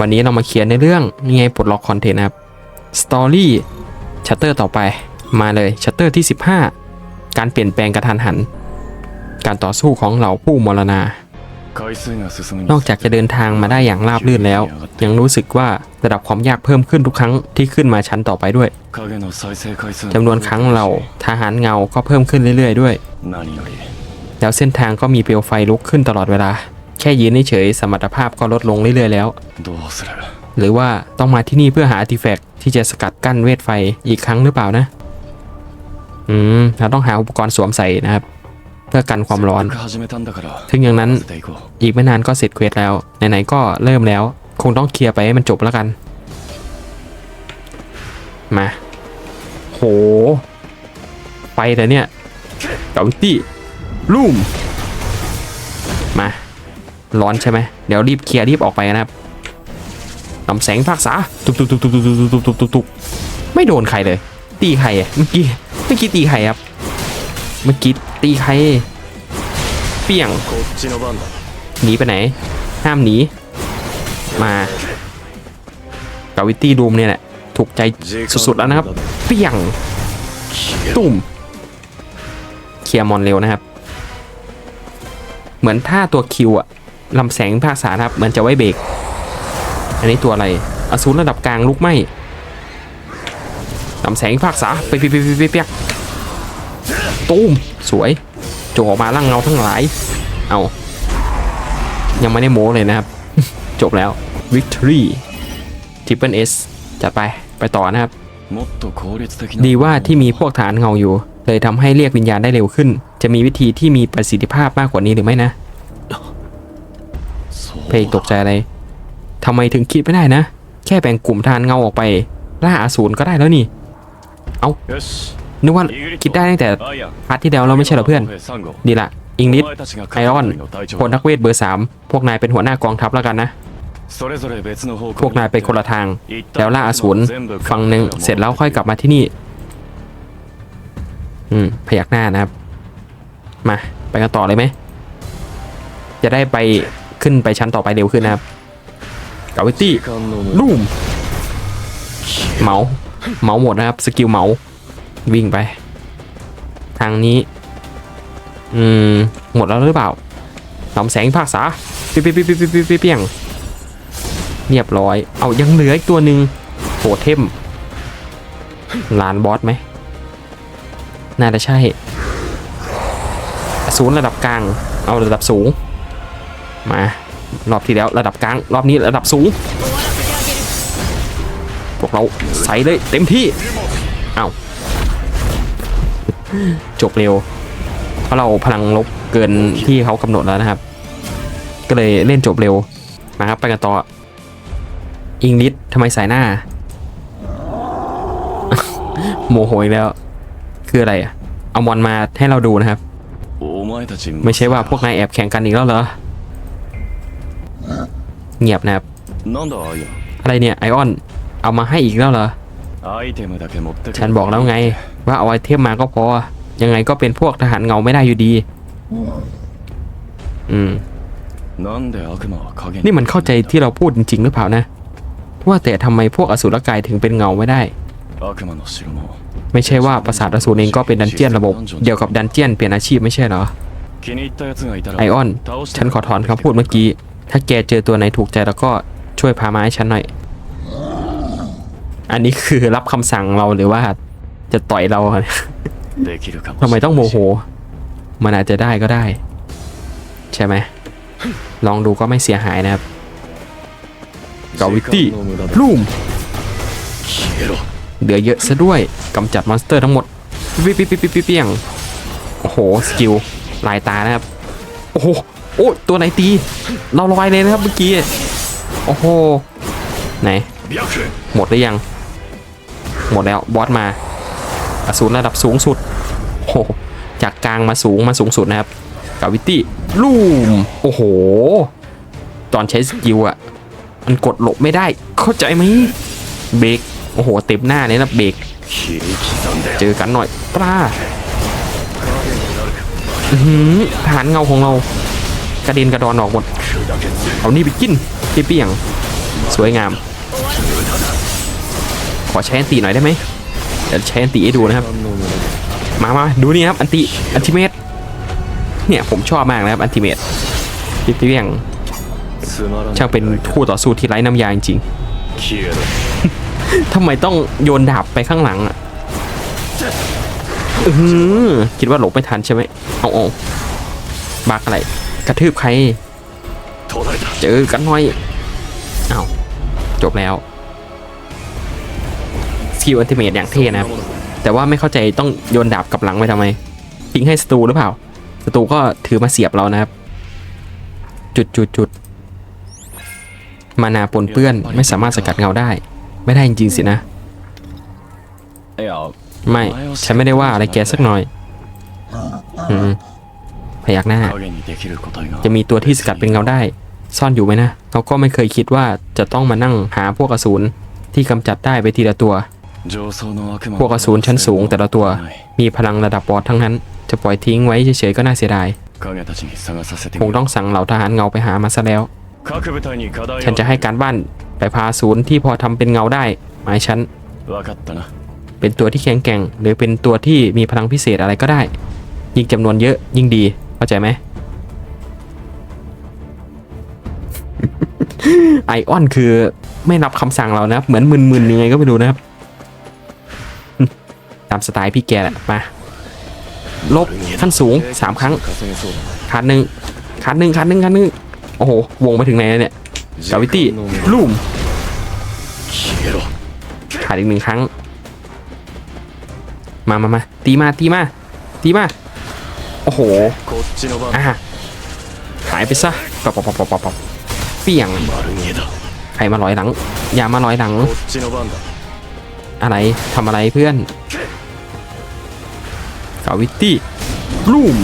วันนี้เรามาเขียนในเรื่องนี่ไงปลดล็อกคอนเทนต์นะครับสตอรี่ชัตเตอร์ต่อไปมาเลยชัตเตอร์ที่ 15 การเปลี่ยนแปลงกระทันหัน การต่อสู้ของเหล่าผู้มรณา นอกจากจะเดินทางมาได้อย่างราบรื่นแล้ว ยังรู้สึกว่าระดับความยากเพิ่มขึ้นทุกครั้งที่ขึ้นมาชั้นต่อไปด้วยจำนวนครั้งเราทหารเงาก็เพิ่มขึ้นเรื่อยๆ ด้วย แล้วเส้นทางก็มีเปลวไฟลุกขึ้นตลอดเวลา แค่ยืนเฉยๆสมรรถภาพก็ลดลงเรื่อยๆแล้ว หรือว่าต้องมาที่นี่เพื่อหาอาร์ติแฟกต์ที่จะสกัดกั้นเวทไฟอีกครั้งหรือเปล่านะ อืมเราต้องหาอุปกรณ์สวมใส่นะครับ เพื่อกันความร้อน ถึงอย่างนั้นอีกไม่นานก็เสร็จเควสแล้ว ไหนๆก็เริ่มแล้ว คงต้องเคลียร์ไปให้มันจบแล้วกัน มา โห ไปแต่เนี่ยเกาตี้ลูมมา ร้อนใช่ไหมเดี๋ยวรีบเคลียร์รีบออกไปนะครับลำแสงภาคษาตุกตุกตุกตุกตุกตุกตุกตุกตุกตุกไม่โดนใครเลย ตีใครอะเมื่อกี้เมื่อกี้ตีใครครับ เมื่อกี้ตีใคร เปี้ยงหนีไปไหน ห้ามหนีมากาวิตี้ดูมเนี่ยแหละถูกใจสุดๆแล้วนะครับ เปี้ยงตุ่มเคลียร์มอนเร็วนะครับ เหมือนถ้าตัวคิวอะ ลำแสงภาคษานะครับ เหมือนจะไว้เบรก อันนี้ตัวอะไร อสูรระดับกลางลุกไหมลำแสงภาคษาไปไปไปไปไปเปียกตูมสวยโจกออกมาล่างเงาทั้งหลาย เอายังไม่ได้โม้เลยนะครับ จบแล้ว Victory Triple S จัดไป ไปต่อนะครับ ดีว่าที่มีพวกฐานเงาอยู่ เลยทำให้เรียกวิญญาณได้เร็วขึ้น จะมีวิธีที่มีประสิทธิภาพมากกว่านี้หรือไม่นะ เพลงตกใจอะไรทำไมถึงคิดไม่ได้นะ แค่แบ่งกลุ่มทหานเงาออกไป ล่าอาสูรก็ได้แล้วนี่ เอานึกว่าคิดได้ตั้งแต่พาร์ทที่แล้วเราไม่ใช่เหรอเพื่อน ดีละอิงลิสไอรอนพลนักเวทเบอร์สามพวกนายเป็นหัวหน้ากองทัพแล้วกันนะ พวกนายไปคนละทาง แล้วล่าอสูรฝั่งหนึ่งเสร็จแล้วค่อยกลับมาที่นี่ อืม พยักหน้านะครับ มา ไปกันต่อเลยไหม จะได้ไป ขึ้นไปชั้นต่อไปเร็วขึ้นนะครับกาวิตี้ลูมเมาเมาหมดนะครับสกิลเมาวิ่งไป ทางนี้ อืม หมดแล้วหรือเปล่าลำแสงภาคษาเปียงเปียงเปียงเปียงเปียงเปียงเรียบร้อย เอายังเหลืออีกตัวหนึ่งโหเทมลานบอสไหม น่าจะใช่ศูนย์ระดับกลาง เอาระดับสูง มารอบที่แล้วระดับกลางรอบนี้ระดับสูง พวกเราใส่เลยเต็มที่เอาจบเร็ว เพราะเราพลังลบเกินที่เขากำหนดแล้วนะครับ ก็เลยเล่นจบเร็วนะครับไปกันต่ออิงลิสทำไมสายหน้า โมโหอีกแล้ว คืออะไรอะเอามอนมาให้เราดูนะครับ ไม่ใช่ว่าพวกนายแอบแข่งกันอีกแล้วเหรอ เงียบนะครับ อะไรเนี่ยไอออน เอามาให้อีกแล้วเหรอ ฉันบอกแล้วไง ว่าเอาไอเทมมาก็พอ ยังไงก็เป็นพวกทหารเงาไม่ได้อยู่ดี อืม นี่มันเข้าใจที่เราพูดจริง ๆ หรือเปล่านะ ว่าแต่ทำไมพวกอสูรกายถึงเป็นเงาไม่ได้ ไม่ใช่ว่าปราสาทอสูรเองก็เป็นดันเจียนระบบ เดียวกับดันเจียนเปลี่ยนอาชีพไม่ใช่เหรอไอออน ฉันขอถอนคำพูดเมื่อกี้ ถ้าแกเจอตัวไหนถูกใจแล้วก็ช่วยพามาให้ฉันหน่อย อันนี้คือรับคำสั่งเราหรือว่า จะต่อยเราทำไมต้องโมโห มันอาจจะได้ก็ได้ ใช่ไหม ลองดูก็ไม่เสียหายนะครับกาวิตี้ลูมเหลือเยอะซะด้วยกำจัดมอนสเตอร์ทั้งหมดปิ๊บปิ๊บปิ๊บปิ๊บปิ๊บเปี้ยงโอ้โห สกิลลายตานะครับ โอ้โห โอ้ตัวไหนตี เราลอยเลยนะครับเมื่อกี้ โอ้โห ไหน หมดหรือยัง หมดแล้วบอสมาอสูรระดับสูงสุดโอ้โหจากกลางมาสูงมาสูงสุดนะครับกาวิตี้ลูมโอ้โห ตอนใช้สกิลอะมันกดหลบไม่ได้ เข้าใจไหมเบรกโอ้โห เต็มหน้าเนี่ยนะเบรกเจอกันหน่อยปลาอื้อหือฐานเงาของเรา กระเด็นกระดอนออกหมด เอานี่ไปกินเปี้ยงสวยงาม ขอใช้อันตีหน่อยได้ไหมเดี๋ยวใช้อันตีให้ดูนะครับ มามาดูนี่ครับอันติอันติเมตเนี่ยผมชอบมากนะครับอันติเมตพี่เปี้ยงช่างเป็นคู่ต่อสู้ที่ไร้น้ำยาจริงๆทำไมต้องโยนดาบไปข้างหลังอะคิดว่าหลบไม่ทันใช่ไหมเอาเอาบักอะไร กระทืบใคร เจอกันหน่อยเอาจบแล้วสกิลอัลติเมทอย่างเท่นะครับแต่ว่าไม่เข้าใจต้องโยนดาบกลับหลังไปทำไมทิ้งให้ศัตรูหรือเปล่าศัตรูก็ถือมาเสียบเรานะครับ จุดจุดจุดมานาปนเปื้อนไม่สามารถสกัดเงาได้ ไม่ได้จริงๆสินะไม่ ฉันไม่ได้ว่าอะไรแกสักหน่อย อืม พยักหน้า จะมีตัวที่สกัดเป็นเงาได้ ซ่อนอยู่ไหมนะเราก็ไม่เคยคิดว่าจะต้องมานั่งหาพวกอสูรที่กำจัดได้ไปทีละตัว พวกอสูรชั้นสูงแต่ละตัว มีพลังระดับบอสทั้งนั้น จะปล่อยทิ้งไว้เฉยๆก็น่าเสียดายคงต้องสั่งเหล่าทหารเงาไปหามาซะแล้ว ฉัฉันนจะจะให้ให้การบ้านไปพาศูนย์ที่พอทำเป็นเงาได้หมายฉันเป็นตัวที่แข็งแกร่ง หรือเป็นตัวที่มีพลังพิเศษอะไรก็ได้ ยิ่งจำนวนเยอะยิ่งดี เข้าใจไหมไอออนคือไม่รับคำสั่งเรานะครับเหมือนมึนๆยังไงก็ไม่รู้นะครับ ตามสไตล์พี่แกแหละมาลบขั้นสูงสามครั้งขาดหนึ่งขาดหนึ่งขาดหนึ่งขาดหนึ่งโอ้โห วงไปถึงไหนแล้วเนี่ยกาวิตี้ลูมขาดอีกหนึ่งครั้ง มามามาตีมาตีมาตีมาโอ้โหอะหายไปซะปับปับปับปับปับเปี่ยงใครมาลอยหลัง อย่ามาลอยหลัง อะไรทำอะไรเพื่อนกาวิตี้ลูม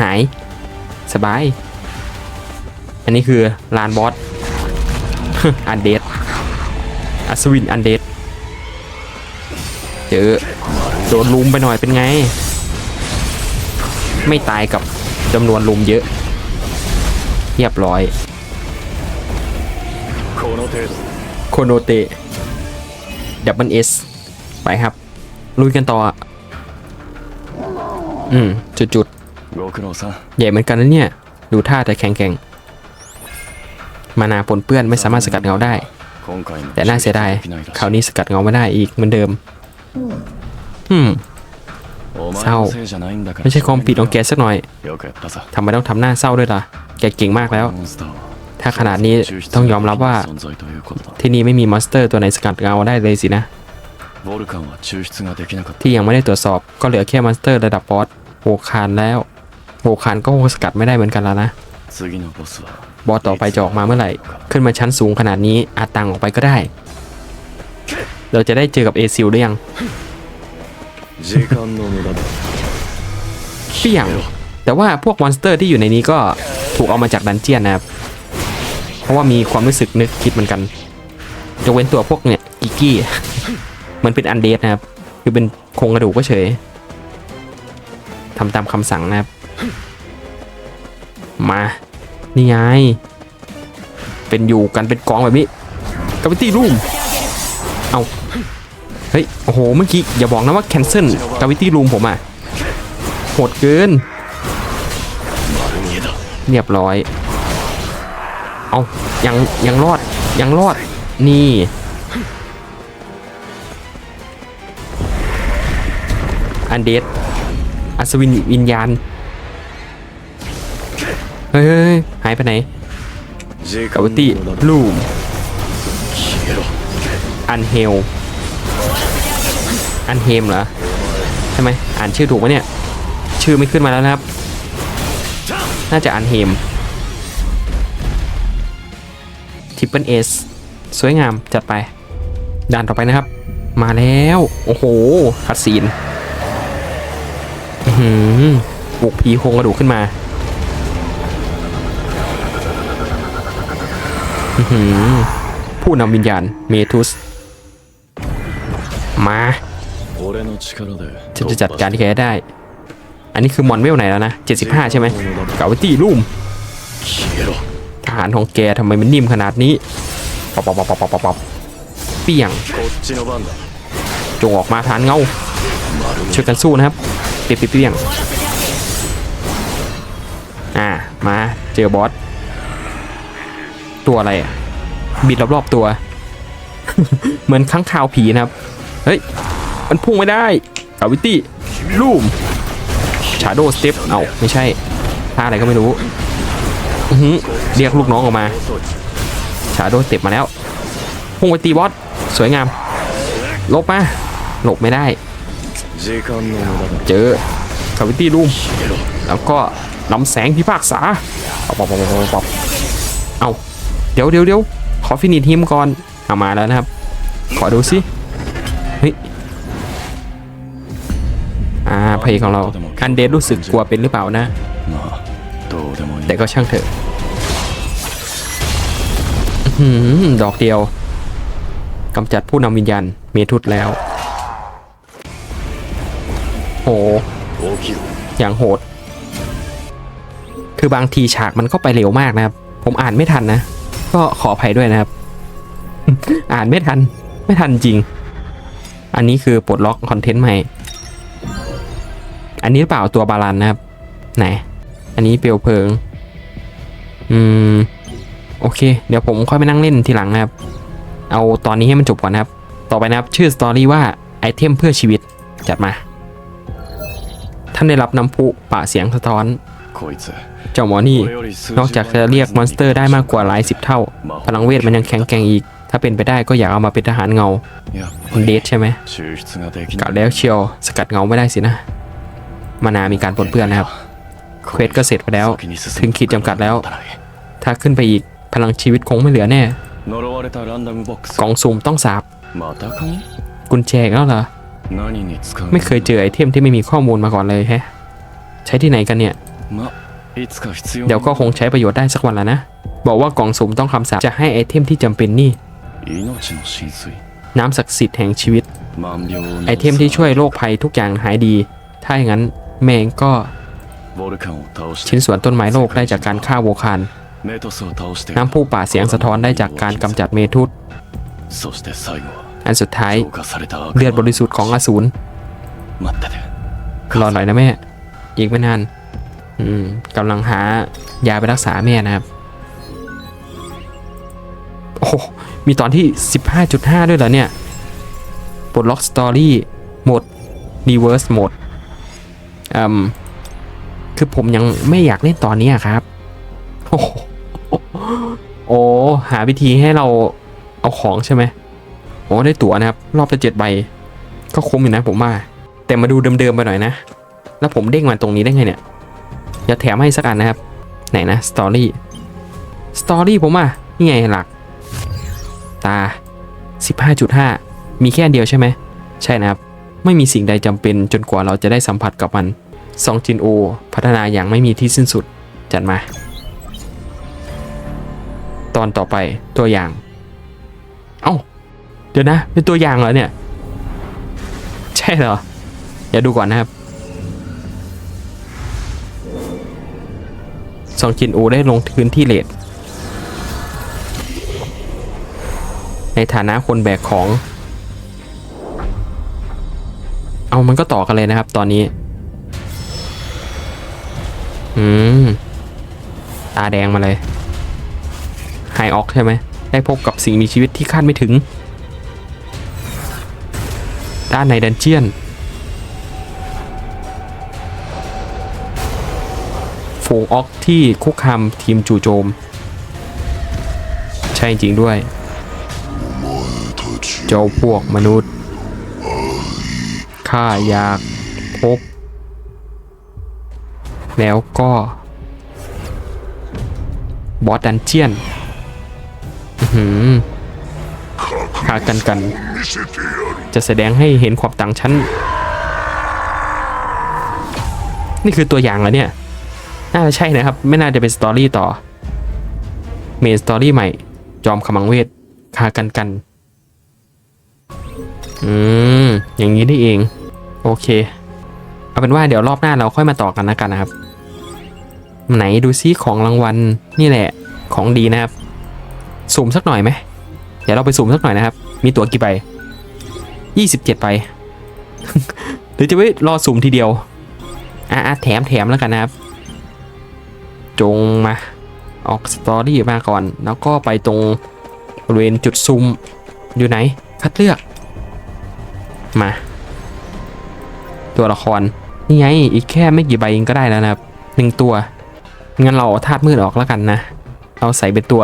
หาย สบาย อันนี้คือลานบอส อันเดดอัศวินอันเดดเจอโดนลุมไปหน่อยเป็นไง ไม่ตายกับจำนวนลุมเยอะ เรียบร้อย โคโนเตะดับเบิลเอสไปครับ ลุยกันต่ออะอืม จุดๆใหญ่เหมือนกันนะเนี่ย ดูท่าแต่แข็งแกร่งมานาปนเปื้อนไม่สามารถสกัดเงาได้ แต่น่าเสียดาย คราวนี้สกัดเงาไม่ได้อีกเหมือนเดิม อืม เศเศร้าร้าไม่ไม่ใช่ใช่ความมคาวผิผิดดขขอองงแกแกสักหน่อยทำไมต้องทำหน้าเศร้าด้วยล่ะ แกเก่งมากแล้ว ถ้าขนาดนี้ต้องยอมรับว่า ที่นี่ไม่มีมอนสเตอร์ตัวไหนสกัดเงาได้เลยสินะ ที่ยังไม่ได้ตรวจสอบก็เหลือแค่มอนสเตอร์ระดับบอสโวคานแล้วโวคานก็คงสกัดไม่ได้เหมือนกันแล้วนะบอสต่อไปจะออกมาเมื่อไหร่ ขึ้นมาชั้นสูงขนาดนี้อาจตังออกไปก็ได้ เราจะได้เจอกับเอซิลหรือยัง เปี่ยง แต่ว่าพวกมอนสเตอร์ที่อยู่ในนี้ก็ถูกเอามาจากดันเจียนนะครับ เพราะว่ามีความรู้สึกนึกคิดเหมือนกันยกเว้นตัวพวกเนี่ยกิกกี้ มันเป็นอันเดดนะครับ คือเป็นโครงกระดูกก็เฉยทำตามคำสั่งนะครับ มา นี่ไง เป็นอยู่กันเป็นกองแบบนี้กาวิตี้รูม เอา เฮ้ย โอ้โห เมื่อกี้ อย่าบอกนะว่าแคนเซิลกาวิตี้รูมผมอะ โหดเกิน เรียบร้อย เอายังยังรอด ยังรอด นี่ อันเดดอัศวินวิญญาณ เฮ้ยเฮ้ยเฮ้ยหายไปไหนกาวิตี้ลูมอันเฮล อันเฮมเหรอ ใช่ไหมอ่านชื่อถูกไหมเนี่ย ชื่อไม่ขึ้นมาแล้วนะครับ น่าจะอันเฮมทิปเปิลเอสสวยงามจัดไป ด่านต่อไปนะครับ มาแล้ว โอ้โหคัดซีนหือปลุกผีโครงกระดูกขึ้นมาหือผู้นำวิญญาณเมทุส มาฉันจะจัดการที่แกได้ อันนี้คือมอนเวลไหนแล้วนะ 75 ใช่ไหมเก่าตีลุ่มทหารของแกทำไมมันนิ่มขนาดนี้ปอบปอบปอบปอบปอบเปียงจงออกมาทานเงาช่วยกันสู้นะครับ เปียงเปียงอ่ามาเจอบอสตัวอะไรอะบิดรอบๆตัว เหมือนข้างคาวผีนะครับ เฮ้ย มันพุ่งไม่ได้อาวิตตี้ลูมชาโดสเตปเอาไม่ใช่ท่าอะไรก็ไม่รู้เรียกลูกน้องออกมาชาโดสเตปมาแล้วพุ่งไปตีบอสสวยงามลบมาหลบไม่ได้ เจอคาวิตี้ลูมแล้วก็นำแสงพิพากษาเอาปอบปอบปอบเอาเดี๋ยวเดี๋ยวเดี๋ยวขอฟินิทฮิมก่อนเอามาแล้วนะครับ ขอดูสิ อ่าพระของเราคันเดนรู้สึกกลัวเป็นหรือเปล่านะ แต่ก็ช่างเถอะดอกเดียวกำจัดผู้นำวิญญาณเมทุดแล้ว โห อย่างโหด คือบางทีฉากมันก็ไปเร็วมากนะครับ ผมอ่านไม่ทันนะ ก็ขออภัยด้วยนะครับ อ่านไม่ทัน ไม่ทันจริง อันนี้คือปลดล็อกคอนเทนต์ใหม่ อันนี้เปล่าตัวบาลานนะครับ ไหน อันนี้เปลวเพลิง อืม โอเค เดี๋ยวผมค่อยไปนั่งเล่นทีหลังนะครับ เอาตอนนี้ให้มันจบก่อนนะครับ ต่อไปนะครับ ชื่อสตอรี่ว่าไอเทมเพื่อชีวิต จัดมา ท่านได้รับน้ำพุป่าเสียงสะท้อน เจ้าหมอนี่ นอกจากจะเรียกมอนสเตอร์ได้มากกว่าหลายสิบเท่า พลังเวทมันยังแข็งแกร่งอีก ถ้าเป็นไปได้ก็อยากเอามาเป็นทหารเงาเดชใช่ไหมกัดแล้วเชียว สกัดเงาไม่ได้สินะ มานามีการปนเปื้อนนะครับเควสก็เสร็จไปแล้ว ถึงขีดจำกัดแล้ว ถ้าขึ้นไปอีกพลังชีวิตคงไม่เหลือแน่ กล่องสุ่มต้องสาบกุญแจแล้วเหรอ ไม่เคยเจอไอเทมที่ไม่มีข้อมูลมาก่อนเลยแฮะ ใช้ที่ไหนกันเนี่ย เดี๋ยวก็คงใช้ประโยชน์ได้สักวันละนะ บอกว่ากล่องสุ่มต้องคำสาบจะให้ไอเทมที่จำเป็นนี่ น้ำศักดิ์สิทธิ์แห่งชีวิต ไอเทมที่ช่วยโรคภัยทุกอย่างหายดี ถ้าอย่างนั้น แมงก็ชิ้นส่วนต้นไม้โลกได้จากการฆ่าโวคานน้ำผู้ป่าเสียงสะท้อนได้จากการกำจัดเมทุสอันสุดท้าย เลือดบริสุทธิ์ของอสูรรอหน่อยนะแม่ อีกไม่นานกำลังหายาไปรักษาแม่นะครับ โอ้มีตอนที่ 15.5 ด้วยเหรอเนี่ยปลดล็อกสตอรี่หมดรีเวิร์สหมด คือผมยังไม่อยากเล่นตอนนี้ครับ โอ้โอ้หาวิธีให้เราเอาของใช่ไหมโอ้ได้ตั๋วนะครับ รอบละเจ็ดใบ ก็คุ้มอยู่นะผมว่า แต่มาดูเดิมๆไปหน่อยนะ แล้วผมเด้งมาตรงนี้ได้ไงเนี่ย อย่าแถมให้สักอันนะครับ ไหนนะสตอรี่สตอรี่ผมอะนี่ไงหลัก ตา 15.5 มีแค่เดียวใช่ไหม ใช่นะครับ ไม่มีสิ่งใดจำเป็นจนกว่าเราจะได้สัมผัสกับมัน ซองจินโอ พัฒนาอย่างไม่มีที่สิ้นสุด จัดมา ตอนต่อไปตัวอย่าง เอ้า เดี๋ยวนะ เป็นตัวอย่างเหรอเนี่ย ใช่เหรอเดี๋ยวดูก่อนนะครับ ซองจินอูได้ลงพื้นที่เลดในฐานะคนแบกของ เอามันก็ต่อกันเลยนะครับตอนนี้ ตาแดงมาเลยไฮออกใช่ไหมได้พบกับสิ่งมีชีวิตที่คาดไม่ถึง ด้านในดันเจียน ฝูงออกที่คุกคามทีมจู่โจม ใช่จริงด้วย เจ้าพวกมนุษย์ข้าอยากพบ แล้วก็ บอสดันเจียนหือฆ่ากันกัน จะแสดงให้เห็นความต่างชั้น นี่คือตัวอย่างแล้วเนี่ย น่าจะใช่นะครับ ไม่น่าจะเป็นสตอรี่ต่อ เมนสตอรี่ใหม่ จอมขมังเวทคากันกัน อืม อย่างนี้ได้เอง โอเค เอาเป็นว่าเดี๋ยวรอบหน้าเราค่อยมาต่อกันนะกันนะครับ ไหนดูซิของรางวัลนี่แหละของดีนะครับสุ่มสักหน่อยไหมเดี๋ยวเราไปสุ่มสักหน่อยนะครับ มีตั๋วกี่ใบยี่สิบเจ็ดใบหรือจะไว้รอสุ่มทีเดียวอะแถมแถมแล้วกันนะครับ จงมาออกสตอรี่มาก่อน แล้วก็ไปตรงบริเวณจุดซุ่มอยู่ไหน คัดเลือก มา ตัวละคร นี่ไง อีกแค่ไม่กี่ใบเองก็ได้แล้วนะครับหนึ่งตัว งั้นเราธาตุมืดออกแล้วกันนะ เราใส่เป็นตัว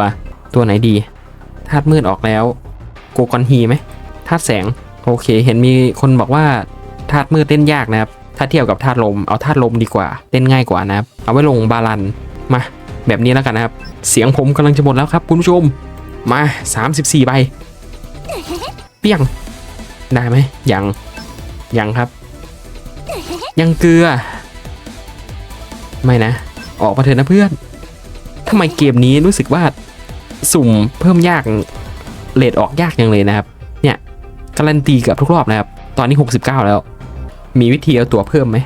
ตัวไหนดีธาตุมืดออกแล้วโกกอนฮีไหมธาตุแสง โอเค เห็นมีคนบอกว่าธาตุมืดเล่นยากนะครับ ถ้าเทียบกับธาตุลม เอาธาตุลมดีกว่า เล่นง่ายกว่านะครับ เอาไว้ลงบาลัน มา แบบนี้แล้วกันนะครับ เสียงผมกำลังจะหมดแล้วครับ คุณผู้ชม มา 34 ใบ เปี้ยง ได้ไหม ยัง ยังครับ ยังเกลือ ไม่นะ ออกมาเถอะนะเพื่อนทำไมเกมนี้รู้สึกว่าสุ่มเพิ่มยากเลดออกยากยังเลยนะครับ เนี่ยการันตีเกือบทุกรอบนะครับ ตอนนี้ 69 แล้ว มีวิธีเอาตัวเพิ่มไหม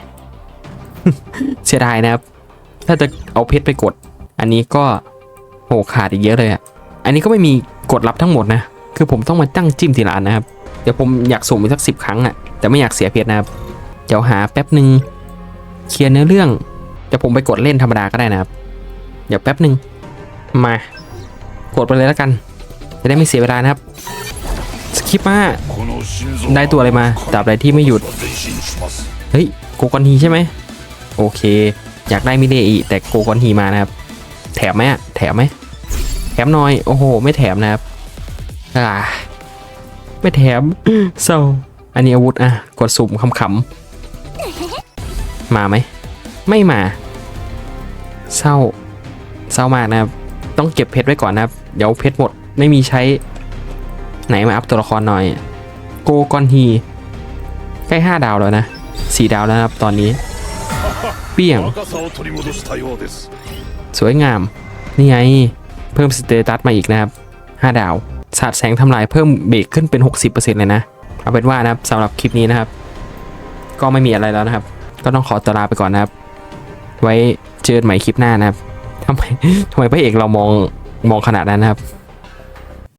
เสียดายนะครับ ถ้าจะเอาเพชรไปกด อันนี้ก็โหขาดอีกเยอะเลยอะอันนี้ก็ไม่มีกดรับทั้งหมดนะ คือผมต้องมาตั้งจิ้มทีละอันนะครับ เดี๋ยวผมอยากสุ่มอีกสักสิบครั้งอะแต่ไม่อยากเสียเพชรนะครับ เดี๋ยวหาแป๊บหนึ่งเคลียร์เนื้อเรื่อง ดี๋ยวผมไปกดเล่นธรรมดาก็ได้นะครับ เดี๋ยวแป๊บหนึ่งมากดไปเลยแล้วกัน จะได้ไม่เสียเวลานะครับสคิปมาได้ตัวอะไรมาตราบใดที่ไม่หยุด เฮ้ยโกกอนฮีใช่ไหมโอเค อยากได้มิเดอีแต่โกกอนฮีมานะครับ แถมไหมอะแถมไหมแถมหน่อย โอ้โห ไม่แถมนะครับอ่าไม่แถมเศร้าอันนี้อาวุธอะ กดสุ่มคำๆมาไหม ไม่มา เศร้าเศร้ามากนะครับ ต้องเก็บเพชรไว้ก่อนนะครับ เดี๋ยวเพชรหมดไม่มีใช้ไหนมาอัพตัวละครหน่อย โกกอนฮีใกล้ 5 ดาวแล้วนะ 4 ดาวแล้วครับตอนนี้ เปี่ยง สวยงาม นี่ไง เพิ่มสเตตัสมาอีกนะครับ 5 ดาว สาดแสงทำลายเพิ่มเบรกขึ้นเป็น 60%เลยนะ เอาเป็นว่านะครับสำหรับคลิปนี้นะครับ ก็ไม่มีอะไรแล้วนะครับ ก็ต้องขอตลาไปก่อนนะครับ ไว้เจอกันใหม่คลิปหน้านะครับทำไมทำไมพระเอกเรามองมองขนาดนั้นนะครับ